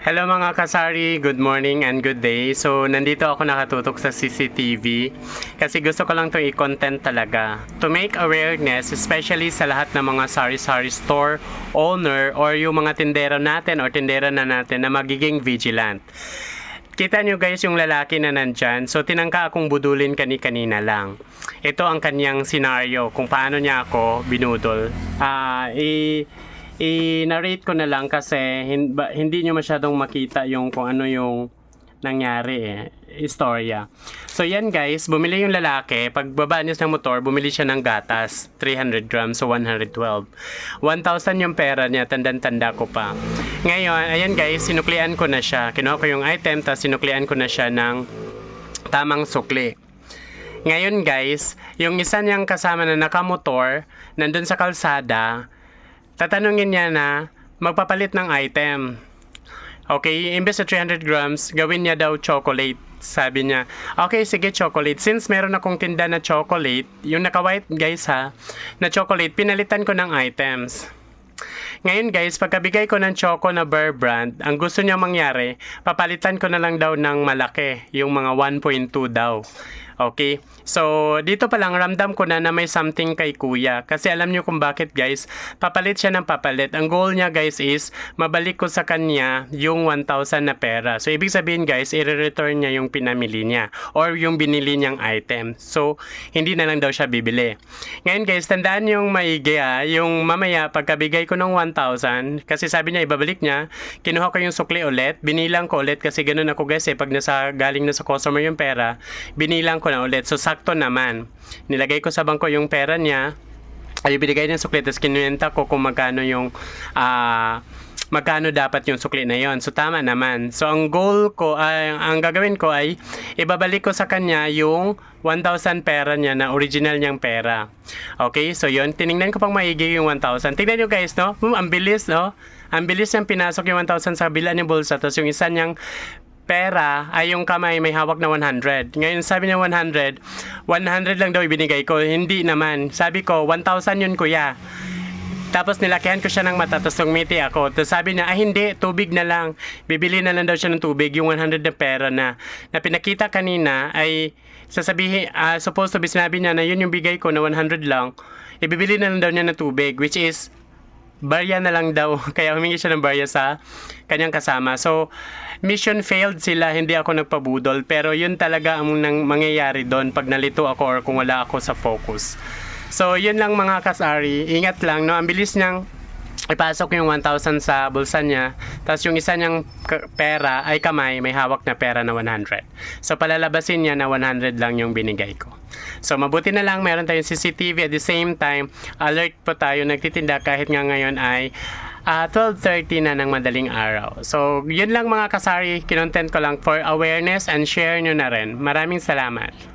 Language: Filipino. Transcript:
Hello mga kasari, good morning and good day. So, nandito ako nakatutok sa CCTV kasi gusto ko lang to i-content talaga. To make awareness, especially sa lahat ng mga sari-sari store owner or yung mga tindera natin or tindera na natin na magiging vigilant. Kita nyo guys yung lalaki na nandyan. So, tinangka akong budulin kani-kanina lang. Ito ang kanyang senaryo kung paano niya ako binudol. Ah, i- i-narrate ko na lang kasi hindi nyo masyadong makita yung kung ano yung nangyari eh, istorya. So yan guys, bumili yung lalaki, pagbaba niya ng motor, bumili siya ng gatas, 300 grams, so 112. 1,000 yung pera niya, tandang-tanda ko pa. Ngayon, ayan guys, sinuklian ko na siya. Kinuha ko yung item, tapos sinuklian ko na siya ng tamang sukli. Ngayon guys, yung isa niyang kasama na nakamotor, nandun sa kalsada, tatanungin niya na magpapalit ng item. Okay, imbes na 300 grams, gawin niya daw chocolate. Sabi niya, okay, sige chocolate. Since meron akong tinda na chocolate, yung naka-white guys ha, na chocolate, pinalitan ko ng items. Ngayon guys, pagkabigay ko ng choco na Bear Brand, ang gusto niya mangyari, papalitan ko na lang daw ng malaki, yung mga 1.2 daw. Okay? So, dito pa lang ramdam ko na na may something kay kuya. Kasi alam niyo kung bakit guys, papalit siya ng papalit. Ang goal niya guys is, mabalik ko sa kanya yung 1,000 na pera. So, ibig sabihin guys, i-return niya yung pinamili niya or yung binili niyang item. So, hindi na lang daw siya bibili. Ngayon guys, tandaan yung maigi ah, yung mamaya pagkabigay ko ng 1,000, kasi sabi niya ibabalik niya, kinuha ko yung sukli ulit, binilang ko ulit kasi ganun ako guys eh, pag nasa galing na sa customer yung pera, binilang ko na ulit. So sakto naman. Nilagay ko sa bangko yung pera niya, ay binigay niya sukli, tapos kinuwenta ko kung magkano yung ah magkano dapat yung sukli na yon. So tama naman. So ang goal ko ay ang gagawin ko ay ibabalik ko sa kanya yung 1,000 pera niya na original niyang pera. Okay? So yon, tiningnan ko pang maigi yung 1,000. Tingnan niyo guys, no? Hmm, ang bilis, no? Ang bilis niyang pinasok yung 1,000 sa kabila ng bulsa tapos yung isa niyang pera ay yung kamay may hawak na 100. Ngayon sabi niya 100, 100 lang daw ibinigay ko. Hindi naman. Sabi ko, 1,000 yun kuya. Tapos nilakihan ko siya ng mata, tapos ngumiti ako. Tapos sabi niya, ah hindi, tubig na lang. Bibili na lang daw siya ng tubig, yung 100 na pera na, na pinakita kanina ay sasabihin, ah supposed to be sinabi niya na yun yung bigay ko na 100 lang. Ibibili na lang daw niya ng tubig, which is barya na lang daw. Kaya humingi siya ng barya sa kanyang kasama. So, mission failed sila, hindi ako nagpabudol. Pero yun talaga ang nang mangyayari doon pag nalito ako or kung wala ako sa focus. So, yun lang mga kasari. Ingat lang, no? Ang bilis niyang ipasok yung 1,000 sa bulsa niya. Tapos yung isa niyang pera ay kamay, may hawak na pera na 100. So, palalabasin niya na 100 lang yung binigay ko. So, mabuti na lang meron tayong CCTV at the same time, alert po tayo nagtitinda kahit nga ngayon ay ah, 12.30 na ng madaling araw. So, yun lang mga kasari, kinontent ko lang for awareness and share nyo na rin. Maraming salamat.